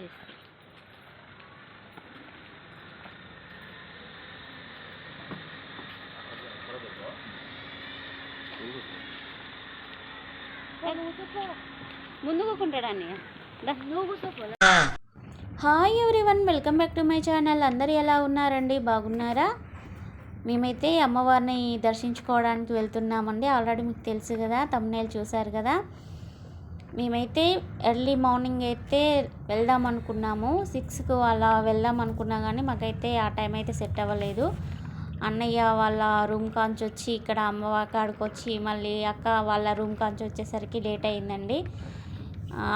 చేస్తాం ముందు one hi everyone welcome back to my channel. అందరు ఎలా ఉన్నారండి? బాగున్నారా? మేమైతే అమ్మవారిని దర్శించుకోవడానికి వెళ్తున్నామండి. ఆల్రెడీ మీకు తెలుసు కదా తమ్నేలు చూశారు కదా. మేమైతే ఎర్లీ మార్నింగ్ అయితే వెళ్దాం అనుకున్నాము. సిక్స్కు అలా వెళ్దాం అనుకున్నా కానీ మాకైతే ఆ టైం అయితే సెట్ అవ్వలేదు. అన్నయ్య వాళ్ళ రూమ్ కాంచి వచ్చి ఇక్కడ అమ్మవారి కాడికి వచ్చి మళ్ళీ అక్క వాళ్ళ రూమ్ కాంచి వచ్చేసరికి లేట్ అయిందండి.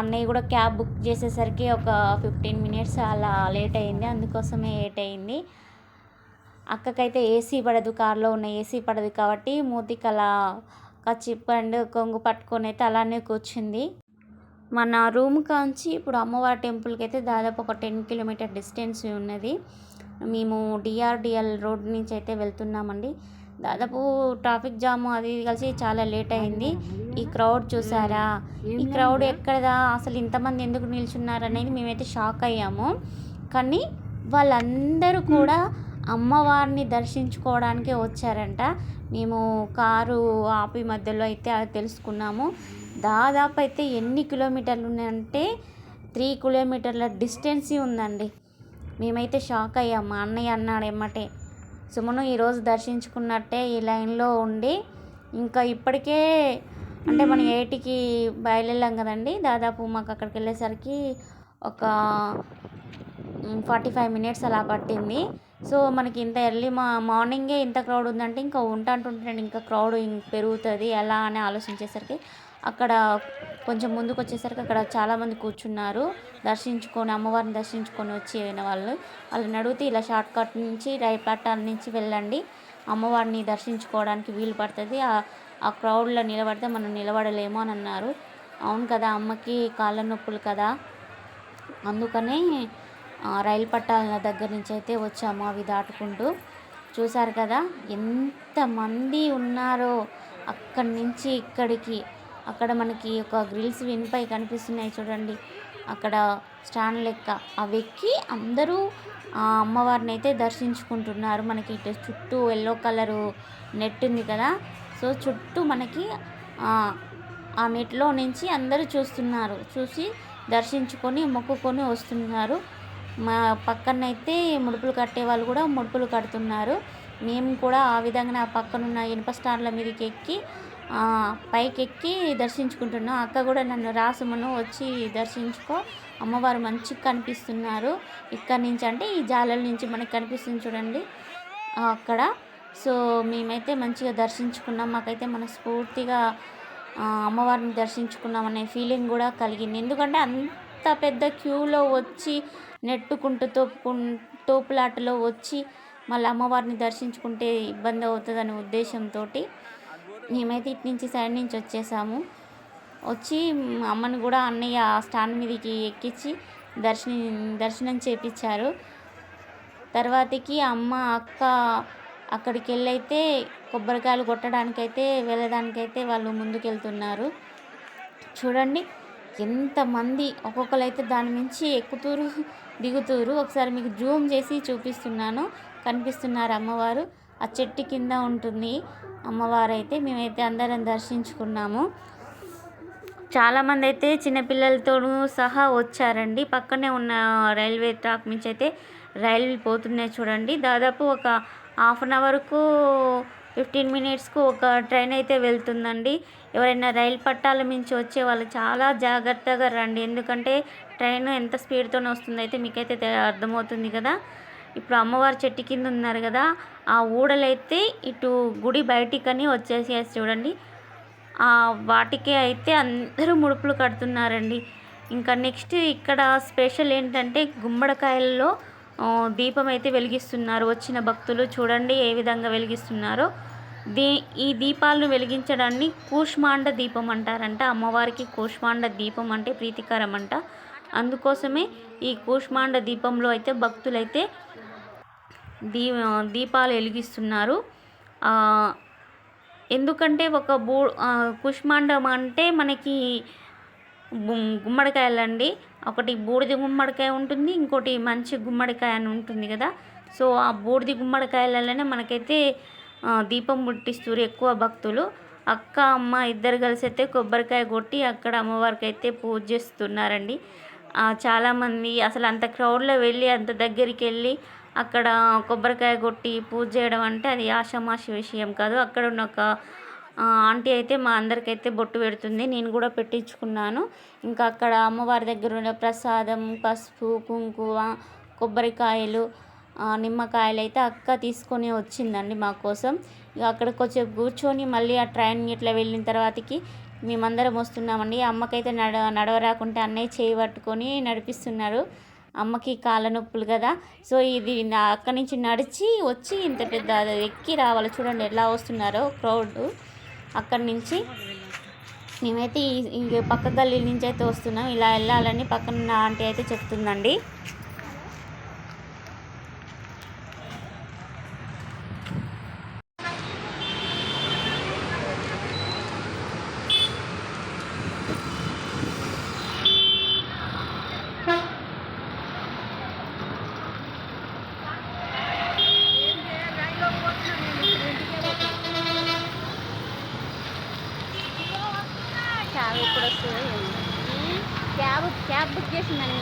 అన్నయ్య కూడా క్యాబ్ బుక్ చేసేసరికి ఒక ఫిఫ్టీన్ మినిట్స్ అలా లేట్ అయింది. అందుకోసమే లేట్ అయింది. అక్కకైతే ఏసీ పడదు కార్లో ఉన్న ఏసీ పడదు కాబట్టి మూతికి అలా కచ్చిప్ అండ్ కొంగు పట్టుకొని అయితే అలానే కూర్చుంది. మన రూమ్ కాంచి ఇప్పుడు అమ్మవారి టెంపుల్కి అయితే దాదాపు ఒక టెన్ కిలోమీటర్ డిస్టెన్స్ ఉన్నది. మేము డిఆర్డిఎల్ రోడ్ నుంచి అయితే వెళ్తున్నామండి. దాదాపు ట్రాఫిక్ జామ్ అది కలిసి చాలా లేట్ అయింది. ఈ క్రౌడ్ చూసారా? ఈ క్రౌడ్ ఎక్కడదా అసలు ఇంతమంది ఎందుకు నిల్చున్నారు అనేది మేమైతే షాక్ అయ్యాము. కానీ వాళ్ళందరూ కూడా అమ్మవారిని దర్శించుకోవడానికే వచ్చారంట. మేము కారు ఆపి మధ్యలో అయితే అది తెలుసుకున్నాము. దాదాపు అయితే ఎన్ని కిలోమీటర్లు ఉన్నాయంటే త్రీ కిలోమీటర్ల డిస్టెన్స్ ఉందండి. మేమైతే షాక్ అయ్యాం. మా అన్నయ్య అన్నాడు ఎమ్మటే సుమను ఈరోజు దర్శించుకున్నట్టే ఈ లైన్లో ఉండి ఇంకా ఇప్పటికే అంటే మనం ఎయిట్కి బయలుదేరాం కదండి. దాదాపు మాకు అక్కడికి వెళ్ళేసరికి ఒక ఫార్టీ ఫైవ్ మినిట్స్ అలా పట్టింది. సో మనకి ఇంత ఎర్లీ మా మార్నింగే ఇంత క్రౌడ్ ఉందంటే ఇంకా ఉంటాంటుంటే ఇంకా క్రౌడ్ పెరుగుతుంది ఎలా అని ఆలోచించేసరికి అక్కడ కొంచెం ముందుకు వచ్చేసరికి అక్కడ చాలామంది కూర్చున్నారు. దర్శించుకొని అమ్మవారిని దర్శించుకొని వచ్చి అయిన వాళ్ళు వాళ్ళని అడిగితే ఇలా షార్ట్ కట్ నుంచి రైట్ పట్టాల నుంచి వెళ్ళండి. అమ్మవారిని దర్శించుకోవడానికి వీలు పడుతుంది. ఆ- క్రౌడ్లో నిలబడితే మనం నిలబడలేము అని అన్నారు. అవును కదా అమ్మకి కాళ్ళ నొప్పులు కదా. అందుకనే రైలు పట్టాల దగ్గర నుంచి అయితే వచ్చాము అవి దాటుకుంటూ. చూసారు కదా ఎంతమంది ఉన్నారో అక్కడి నుంచి ఇక్కడికి. అక్కడ మనకి ఒక గ్రిల్స్ వినిపై కనిపిస్తున్నాయి చూడండి. అక్కడ స్టాండ్ లెక్క. అవి ఎక్కి అందరూ ఆ అమ్మవారిని అయితే దర్శించుకుంటున్నారు. మనకి ఇటు చుట్టూ ఎల్లో కలరు నెట్ ఉంది కదా. సో చుట్టూ మనకి ఆ, ఆ నెట్లో నుంచి అందరూ చూస్తున్నారు. చూసి దర్శించుకొని మొక్కుకొని వస్తున్నారు. మా పక్కనైతే ముడుపులు కట్టే వాళ్ళు కూడా ముడుపులు కడుతున్నారు. మేము కూడా ఆ విధంగా ఆ పక్కనున్న ఇనుప స్టాండ్ల మీదకి ఎక్కి పైకెక్కి దర్శించుకుంటున్నాం. అక్క కూడా నన్ను రాసుమను వచ్చి దర్శించుకో అమ్మవారు మంచిగా కనిపిస్తున్నారు. ఇక్కడ నుంచి అంటే ఈ జాలల నుంచి మనకి కనిపిస్తుంది చూడండి అక్కడ. సో మేమైతే మంచిగా దర్శించుకున్నాం. మాకైతే మనస్ఫూర్తిగా స్ఫూర్తిగా అమ్మవారిని దర్శించుకున్నాం అనే ఫీలింగ్ కూడా కలిగింది. ఎందుకంటే అంత పెద్ద క్యూలో వచ్చి నెట్టుకుంటూ తోపు తోపులాటలో వచ్చి మళ్ళీ అమ్మవారిని దర్శించుకుంటే ఇబ్బంది అవుతుందనే ఉద్దేశంతో మేమైతే ఇటు నుంచి సైడ్ నుంచి వచ్చేసాము. వచ్చి అమ్మని కూడా అన్నయ్య ఆ స్టాండ్ మీదకి ఎక్కించి దర్శనం దర్శనం చేపించారు. తర్వాతకి అమ్మ అక్క అక్కడికి వెళ్ళైతే కొబ్బరికాయలు కొట్టడానికైతే వెళ్ళడానికైతే వాళ్ళు ముందుకెళ్తున్నారు. చూడండి ఎంతమంది ఒక్కొక్కరు అయితే దాని మించి ఎక్కుతూరు దిగుతూరు. ఒకసారి మీకు జూమ్ చేసి చూపిస్తున్నాను. కనిపిస్తున్నారు అమ్మవారు. ఆ చెట్టు కింద ఉంటుంది అమ్మవారు అయితే మేమైతే అందరం దర్శించుకున్నాము. చాలామంది అయితే చిన్నపిల్లలతోనూ సహా వచ్చారండి. పక్కనే ఉన్న రైల్వే ట్రాక్ నుంచి అయితే రైలు పోతున్నాయి చూడండి. దాదాపు ఒక హాఫ్ అన్ అవర్కు ఫిఫ్టీన్ మినిట్స్కు ఒక ట్రైన్ అయితే వెళ్తుందండి. ఎవరైనా రైలు పట్టాల మించి వచ్చే వాళ్ళు చాలా జాగ్రత్తగా రండి. ఎందుకంటే ట్రైన్ ఎంత స్పీడ్తో వస్తుందో అయితే మీకైతే అర్థమవుతుంది కదా. ఇప్పుడు అమ్మవారు చెట్టు కింద ఉన్నారు కదా ఆ ఊడలైతే ఇటు గుడి బయటికని వచ్చేసి చూడండి. ఆ వాటికే అయితే అందరూ ముడుపులు కడుతున్నారండి. ఇంకా నెక్స్ట్ ఇక్కడ స్పెషల్ ఏంటంటే గుమ్మడికాయల్లో దీపం అయితే వెలిగిస్తున్నారు. వచ్చిన భక్తులు చూడండి ఏ విధంగా వెలిగిస్తున్నారో. దీ ఈ దీపాలను వెలిగించడాన్ని కూష్మాండ దీపం అంటారంట. అమ్మవారికి కూష్మాండ దీపం అంటే ప్రీతికరం అంట అందుకోసమే ఈ కూష్మాండ దీపంలో అయితే భక్తులైతే దీ దీపాలు వెలిగిస్తున్నారు. ఎందుకంటే ఒక బూ కుష్మాండం అంటే మనకి గుమ్మడికాయలండి. ఒకటి బూడిద గుమ్మడికాయ ఉంటుంది ఇంకోటి మంచి గుమ్మడికాయ అని ఉంటుంది కదా. సో ఆ బూడిద గుమ్మడికాయలలోనే మనకైతే దీపం ముట్టిస్తారు ఎక్కువ భక్తులు. అక్క అమ్మ ఇద్దరు కలిసి అయితే కొబ్బరికాయ కొట్టి అక్కడ అమ్మవారికి అయితే పూజ చేస్తున్నారండి. చాలామంది అసలు అంత క్రౌడ్లో వెళ్ళి అంత దగ్గరికి వెళ్ళి అక్కడ కొబ్బరికాయ కొట్టి పూజ చేయడం అంటే అది ఆషామాషి విషయం కాదు. అక్కడ ఉన్న ఒక ఆంటీ అయితే మా అందరికైతే బొట్టు పెడుతుంది. నేను కూడా పెట్టించుకున్నాను. ఇంకా అక్కడ అమ్మవారి దగ్గర ఉన్న ప్రసాదం పసుపు కుంకుమ కొబ్బరికాయలు నిమ్మకాయలు అయితే అక్క తీసుకొని వచ్చిందండి మా కోసం. ఇక అక్కడ కొంచెం కూర్చొని మళ్ళీ ఆ ట్రైన్ ఇట్లా వెళ్ళిన తర్వాతకి మేమందరం వస్తున్నామండి. అమ్మకైతే నడ నడవరాకుంటే అన్నయ్య చేయి పట్టుకొని నడిపిస్తున్నారు. అమ్మకి కాళ్ళ నొప్పులు కదా. సో ఇది అక్కడి నుంచి నడిచి వచ్చి ఇంత పెద్ద ఎక్కి రావాలి. చూడండి ఎలా వస్తున్నారో క్రౌడ్. అక్కడి నుంచి మేమైతే ఈ పక్క గల్లీ నుంచి అయితే వస్తున్నాం. ఇలా వెళ్ళాలని పక్కన ఆంటీ అయితే చెప్తుందండి. క్యాబ్ ఎప్పుడు వస్తుందో ఏమో. క్యాబ్ క్యాబ్ బుక్ చేసిందని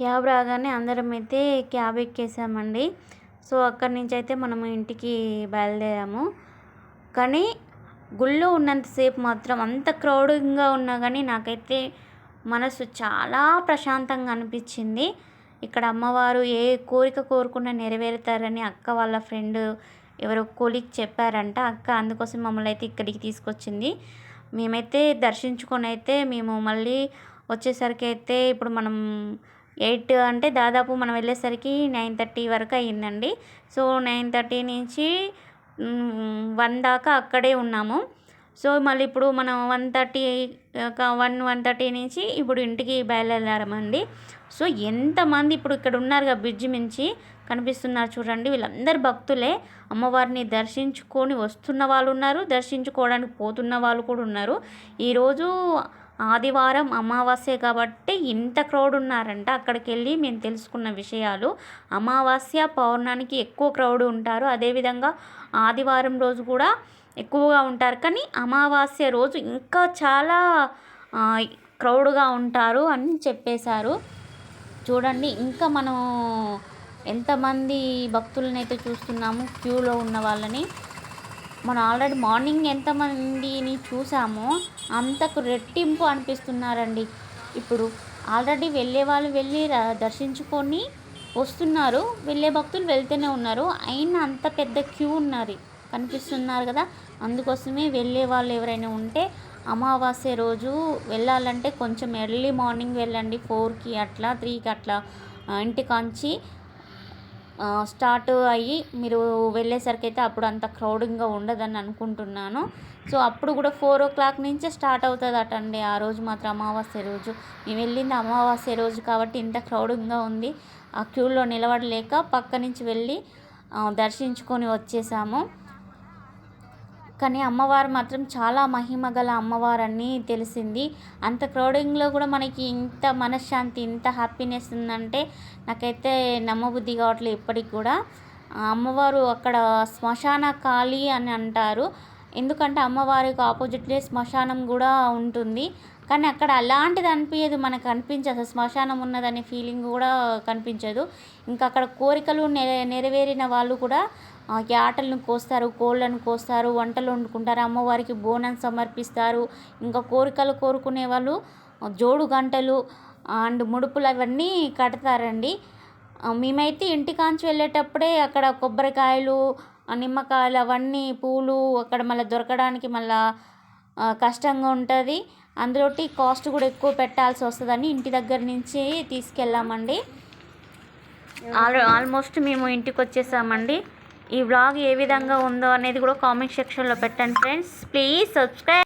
క్యాబ్ రాగానే అందరం అయితే క్యాబ్ ఎక్కేసామండి. సో అక్కడి నుంచి అయితే మనము ఇంటికి బయలుదేరాము. కానీ గుళ్ళో ఉన్నంతసేపు మాత్రం అంత క్రౌడింగ్గా ఉన్నా కానీ నాకైతే మనసు చాలా ప్రశాంతంగా అనిపించింది. ఇక్కడ అమ్మవారు ఏ కోరిక కోరుకున్నా నెరవేరుతారని అక్క వాళ్ళ ఫ్రెండ్ ఎవరో కొలిక్ చెప్పారంట. అక్క అందుకోసం మమ్మల్ని అయితే ఇక్కడికి తీసుకొచ్చింది. మేమైతే దర్శించుకొని అయితే మేము మళ్ళీ వచ్చేసరికి అయితే ఇప్పుడు మనం ఎయిట్ అంటే దాదాపు మనం వెళ్ళేసరికి నైన్ థర్టీ వరకు అయ్యిందండి. సో నైన్ థర్టీ నుంచి వన్ దాకా అక్కడే ఉన్నాము. సో మళ్ళీ ఇప్పుడు మనం one thirty one one thirty నుంచి ఇప్పుడు ఇంటికి బయలుదేరామండి. సో ఎంతమంది ఇప్పుడు ఇక్కడ ఉన్నారు కదా బ్రిడ్జి మించి కనిపిస్తున్నారు చూడండి. వీళ్ళందరు భక్తులే. అమ్మవారిని దర్శించుకొని వస్తున్న వాళ్ళు ఉన్నారు దర్శించుకోవడానికి పోతున్న వాళ్ళు కూడా ఉన్నారు. ఈరోజు ఆదివారం అమావాస్య కాబట్టి ఇంత క్రౌడ్ ఉన్నారంట అక్కడికి వెళ్ళి మేము తెలుసుకున్న విషయాలు. అమావాస్య పౌర్ణానికి ఎక్కువ క్రౌడ్ ఉంటారు. అదేవిధంగా ఆదివారం రోజు కూడా ఎక్కువగా ఉంటారు. కానీ అమావాస్య రోజు ఇంకా చాలా క్రౌడ్గా ఉంటారు అని చెప్పేశారు. చూడండి ఇంకా మనం ఎంతమంది భక్తులనైతే చూస్తున్నాము క్యూలో ఉన్న వాళ్ళని. మనం ఆల్రెడీ మార్నింగ్ ఎంతమందిని చూసామో అంతకు రెట్టింపు అనిపిస్తున్నారండి. ఇప్పుడు ఆల్రెడీ వెళ్ళే వాళ్ళు వెళ్ళి దర్శించుకొని వస్తున్నారు. వెళ్ళే భక్తులు వెళ్తూనే ఉన్నారు. అయినా అంత పెద్ద క్యూ ఉన్నారు కనిపిస్తున్నారు కదా. అందుకోసమే వెళ్ళే వాళ్ళు ఎవరైనా ఉంటే అమావాస్య రోజు వెళ్ళాలంటే కొంచెం ఎర్లీ మార్నింగ్ వెళ్ళండి. ఫోర్కి అట్లా త్రీకి అట్లా ఇంటికాంచి స్టార్ట్ అయ్యి మీరు వెళ్ళేసరికి అయితే అప్పుడు అంత క్రౌడింగ్గా ఉండదని అనుకుంటున్నాను. సో అప్పుడు కూడా ఫోర్ ఓ క్లాక్ నుంచే స్టార్ట్ అవుతుంది అటండి ఆ రోజు మాత్రం అమావాస్య రోజు. మేము వెళ్ళింది అమావాస్య రోజు కాబట్టి ఇంత క్రౌడింగ్గా ఉంది. ఆ క్యూలో నిలబడలేక పక్క నుంచి వెళ్ళి దర్శించుకొని వచ్చేసాము. కానీ అమ్మవారు మాత్రం చాలా మహిమ గల అమ్మవారని తెలిసింది. అంత క్రౌడింగ్లో కూడా మనకి ఇంత మనశ్శాంతి ఇంత హ్యాపీనెస్ ఉందంటే నాకైతే నమ్మబుద్ధి కావట్లేదు ఇప్పటికి కూడా. అమ్మవారు అక్కడ శ్మశాన కాళీ అని అంటారు. ఎందుకంటే అమ్మవారికి ఆపోజిట్లే శ్మశానం కూడా ఉంటుంది. కానీ అక్కడ అలాంటిది అనిపించదు మనకు అనిపించదు. అసలు శ్మశానం ఉన్నదనే ఫీలింగ్ కూడా కనిపించదు. ఇంకా అక్కడ కోరికలు నెరవేరిన వాళ్ళు కూడా యాటలను కోస్తారు కోళ్ళను కోస్తారు వంటలు వండుకుంటారు అమ్మవారికి బోనం సమర్పిస్తారు. ఇంకా కోరికలు కోరుకునే వాళ్ళు జోడు గంటలు అండ్ ముడుపులు అవన్నీ కడతారండి. మేమైతే ఇంటికాంచి వెళ్ళేటప్పుడే అక్కడ కొబ్బరికాయలు నిమ్మకాయలు అవన్నీ పూలు అక్కడ మళ్ళీ దొరకడానికి మళ్ళా కష్టంగా ఉంటుంది. అందులోటి కాస్ట్ కూడా ఎక్కువ పెట్టాల్సి వస్తుందని ఇంటి దగ్గర నుంచి తీసుకెళ్ళామండి. ఆల్ ఆల్మోస్ట్ మేము ఇంటికి వచ్చేసామండి ఈ బ్లాగ్ ఏ విధంగా ఉందో అనేది కూడా కామెంట్ సెక్షన్లో పెట్టండి ఫ్రెండ్స్ ప్లీజ్ సబ్స్క్రైబ్